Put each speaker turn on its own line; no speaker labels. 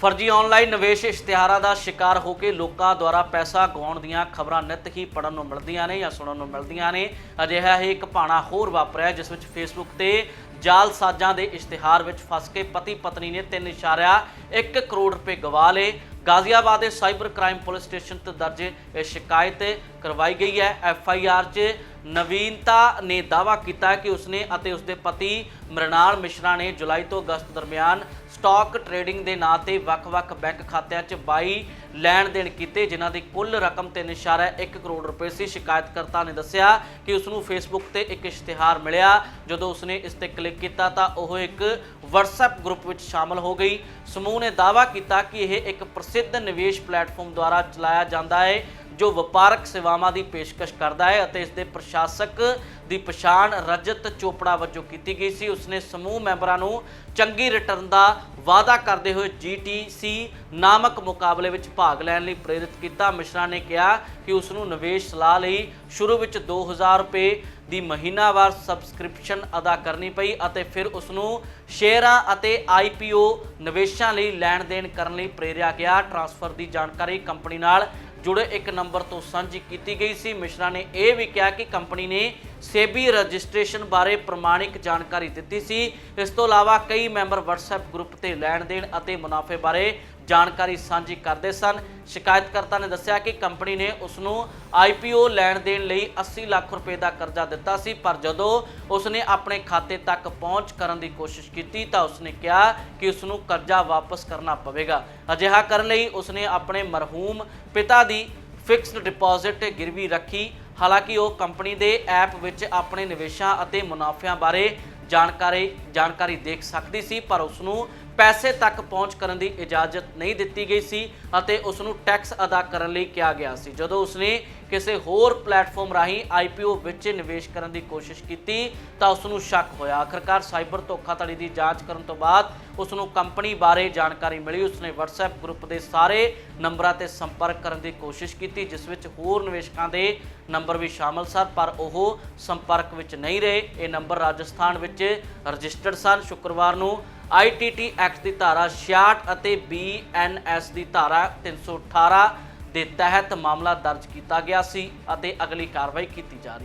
ਫਰਜ਼ੀ ਆਨਲਾਈਨ ਨਿਵੇਸ਼ ਇਸ਼ਤਿਹਾਰਾਂ ਦਾ ਸ਼ਿਕਾਰ ਹੋ ਕੇ ਲੋਕਾਂ ਦੁਆਰਾ ਪੈਸਾ ਗਵਾਉਣ ਦੀਆਂ ਖਬਰਾਂ ਨਿਤ ਹੀ ਪੜਨ ਨੂੰ ਮਿਲਦੀਆਂ ਨੇ ਜਾਂ ਸੁਣਨ ਨੂੰ ਮਿਲਦੀਆਂ ਨੇ। ਅਜਿਹਾ ਹੀ ਇੱਕ ਭਾਣਾ ਹੋਰ ਵਾਪਰਿਆ, ਜਿਸ ਵਿੱਚ ਫੇਸਬੁੱਕ ਤੇ ਜਾਲ ਸਾਜ਼ਾਂ ਦੇ ਇਸ਼ਤਿਹਾਰ ਵਿੱਚ ਫਸ ਕੇ ਪਤੀ ਪਤਨੀ ਨੇ 3.1 ਕਰੋੜ ਰੁਪਏ ਗਵਾ ਲਏ। ਗਾਜ਼ੀਆਬਾਦ ਦੇ ਸਾਈਬਰ ਕ੍ਰਾਈਮ ਪੁਲਿਸ ਸਟੇਸ਼ਨ ਤੇ ਦਰਜ ਇਹ ਸ਼ਿਕਾਇਤ ਕਰਵਾਈ ਗਈ ਹੈ। ਐਫ ਆਈ ਆਰ 'ਚ ਨਵੀਨਤਾ ਨੇ ਦਾਅਵਾ ਕੀਤਾ ਕਿ ਉਸਨੇ ਅਤੇ ਉਸਦੇ ਪਤੀ ਮ੍ਰਿਣਾਲ ਮਿਸ਼ਰਾ ਨੇ ਜੁਲਾਈ ਤੋਂ ਅਗਸਤ ਦਰਮਿਆਨ ਸਟਾਕ ਟ੍ਰੇਡਿੰਗ ਦੇ ਨਾਂ ਤੇ ਵੱਖ-ਵੱਖ ਬੈਂਕ ਖਾਤਿਆਂ 'ਚ 22 ਲੈਣ ਦੇਣ ਕੀਤੇ, ਜਿਨ੍ਹਾਂ ਦੀ ਕੁੱਲ ਰਕਮ 3.1 ਕਰੋੜ ਰੁਪਏ ਸੀ। ਸ਼ਿਕਾਇਤਕਰਤਾ ਨੇ ਦੱਸਿਆ ਕਿ ਉਸ ਨੂੰ ਫੇਸਬੁੱਕ ਤੇ ਇੱਕ ਇਸ਼ਤਿਹਾਰ ਮਿਲਿਆ। ਜਦੋਂ ਉਸਨੇ ਇਸ ਤੇ ਕਲਿੱਕ ਕੀਤਾ ਤਾਂ ਉਹ ਇੱਕ WhatsApp ਗਰੁੱਪ ਵਿੱਚ ਸ਼ਾਮਲ ਹੋ ਗਈ। ਸਮੂਹ ਨੇ ਦਾਅਵਾ ਕੀਤਾ ਕਿ ਇਹ ਇੱਕ ਪ੍ਰਸਿੱਧ ਨਿਵੇਸ਼ ਪਲੇਟਫਾਰਮ ਦੁਆਰਾ ਚਲਾਇਆ ਜਾਂਦਾ ਹੈ ਜੋ ਵਪਾਰਕ ਸੇਵਾਵਾਂ ਦੀ ਪੇਸ਼ਕਸ਼ ਕਰਦਾ ਹੈ ਅਤੇ ਇਸ ਦੇ ਪ੍ਰਸ਼ਾਸਕ ਦੀ ਪਛਾਣ ਰਜਤ ਚੋਪੜਾ ਵਜੋਂ ਕੀਤੀ ਗਈ ਸੀ। ਉਸਨੇ ਸਮੂਹ ਮੈਂਬਰਾਂ ਨੂੰ ਚੰਗੀ ਰਿਟਰਨ ਦਾ ਵਾਅਦਾ ਕਰਦੇ ਹੋਏ GTC ਨਾਮਕ ਮੁਕਾਬਲੇ ਵਿੱਚ ਭਾਗ ਲੈਣ ਲਈ ਪ੍ਰੇਰਿਤ ਕੀਤਾ। ਮਿਸ਼ਰਾ ਨੇ ਕਿਹਾ ਕਿ ਉਸ ਨੂੰ ਨਿਵੇਸ਼ ਸਲਾਹ ਲਈ ਸ਼ੁਰੂ ਵਿੱਚ 2000 ਰੁਪਏ ਦੀ ਮਹੀਨਾਵਾਰ ਸਬਸਕ੍ਰਿਪਸ਼ਨ ਅਦਾ ਕਰਨੀ ਪਈ ਅਤੇ ਫਿਰ ਉਸ ਨੂੰ ਸ਼ੇਅਰਾਂ ਅਤੇ IPO ਨਿਵੇਸ਼ਾਂ ਲਈ ਲੈਣ ਦੇਣ ਕਰਨ ਲਈ ਪ੍ਰੇਰਿਆ ਗਿਆ। ਟ੍ਰਾਂਸਫਰ ਦੀ ਜਾਣਕਾਰੀ ਕੰਪਨੀ ਨਾਲ ਜੁੜੇ ਇੱਕ ਨੰਬਰ ਤੋਂ ਸਾਂਝੀ ਕੀਤੀ ਗਈ ਸੀ। ਮਿਸ਼ਰਾ ਨੇ ਇਹ ਵੀ ਕਿਹਾ ਕਿ ਕੰਪਨੀ ਨੇ ਸੇਬੀ ਰਜਿਸਟ੍ਰੇਸ਼ਨ ਬਾਰੇ ਪ੍ਰਮਾਣਿਕ ਜਾਣਕਾਰੀ ਦਿੱਤੀ ਸੀ। ਇਸ ਤੋਂ ਇਲਾਵਾ ਕਈ ਮੈਂਬਰ WhatsApp ਗਰੁੱਪ ਤੇ ਲੈਣ ਦੇਣ ਅਤੇ ਮੁਨਾਫੇ ਬਾਰੇ ਜਾਣਕਾਰੀ ਸਾਂਝੀ ਕਰਦੇ ਸਨ। ਸ਼ਿਕਾਇਤਕਰਤਾ ਨੇ ਦੱਸਿਆ ਕਿ ਕੰਪਨੀ ਨੇ ਉਸ ਨੂੰ IPO ਲੈਣ ਦੇਣ ਲਈ 80 ਲੱਖ ਰੁਪਏ ਦਾ ਕਰਜ਼ਾ ਦਿੱਤਾ ਸੀ, ਪਰ ਜਦੋਂ ਉਸ ਨੇ ਆਪਣੇ ਖਾਤੇ ਤੱਕ ਪਹੁੰਚ ਕਰਨ ਦੀ ਕੋਸ਼ਿਸ਼ ਕੀਤੀ ਤਾਂ ਉਸ ਨੇ ਕਿਹਾ ਕਿ ਉਸ ਨੂੰ ਕਰਜ਼ਾ ਵਾਪਸ ਕਰਨਾ ਪਵੇਗਾ। ਅਜਿਹਾ ਕਰਨ ਲਈ ਉਸ ਨੇ ਆਪਣੇ ਮਰਹੂਮ ਪਿਤਾ ਦੀ ਫਿਕਸਡ ਡਿਪੋਜ਼ਿਟ ਗਿਰਵੀ ਰੱਖੀ। ਹਾਲਾਂਕਿ ਉਹ ਕੰਪਨੀ ਦੇ ਐਪ ਵਿੱਚ ਆਪਣੇ ਨਿਵੇਸ਼ਾਂ ਅਤੇ ਮੁਨਾਫਿਆਂ ਬਾਰੇ ਜਾਣਕਾਰੀ ਜਾਣਕਾਰੀ ਦੇਖ ਸਕਦੀ ਸੀ, ਪਰ ਉਸ ਨੂੰ ਪੈਸੇ ਤੱਕ ਪਹੁੰਚ ਕਰਨ ਦੀ ਇਜਾਜ਼ਤ ਨਹੀਂ ਦਿੱਤੀ ਗਈ ਸੀ ਅਤੇ ਉਸ ਨੂੰ ਟੈਕਸ ਅਦਾ ਕਰਨ ਲਈ ਕਿਹਾ ਗਿਆ ਸੀ। ਜਦੋਂ ਉਸਨੇ ਕਿਸੇ ਹੋਰ ਪਲੇਟਫਾਰਮ ਰਾਹੀਂ IPO ਵਿੱਚ ਨਿਵੇਸ਼ ਕਰਨ ਦੀ ਕੋਸ਼ਿਸ਼ ਕੀਤੀ, ਤਾਂ ਉਸ ਨੂੰ ਸ਼ੱਕ ਹੋਇਆ। ਆਖਰਕਾਰ ਸਾਈਬਰ ਧੋਖਾਧੜੀ ਦੀ ਜਾਂਚ ਕਰਨ ਤੋਂ ਬਾਅਦ ਉਸ ਨੂੰ ਕੰਪਨੀ ਬਾਰੇ ਜਾਣਕਾਰੀ ਮਿਲੀ। ਉਸਨੇ WhatsApp ਗਰੁੱਪ ਦੇ ਸਾਰੇ ਨੰਬਰਾਂ ਤੇ ਸੰਪਰਕ ਕਰਨ ਦੀ ਕੋਸ਼ਿਸ਼ ਕੀਤੀ, ਜਿਸ ਵਿੱਚ ਹੋਰ ਨਿਵੇਸ਼ਕਾਂ ਦੇ ਨੰਬਰ ਵੀ ਸ਼ਾਮਲ ਸਨ, ਪਰ ਉਹ ਸੰਪਰਕ ਵਿੱਚ ਨਹੀਂ ਰਹੇ। ਇਹ ਨੰਬਰ ਰਾਜਸਥਾਨ ਵਿੱਚ ਰਜਿਸਟਰਡ ਸਨ। ਸ਼ੁੱਕਰਵਾਰ ਨੂੰ ITT ਐਕਟ ਦੀ ਧਾਰਾ 66 ਅਤੇ BNS ਦੀ ਧਾਰਾ 318 ਦੇ ਤਹਿਤ ਮਾਮਲਾ ਦਰਜ ਕੀਤਾ ਗਿਆ ਸੀ ਅਤੇ ਅਗਲੀ ਕਾਰਵਾਈ ਕੀਤੀ ਜਾ ਰਹੀ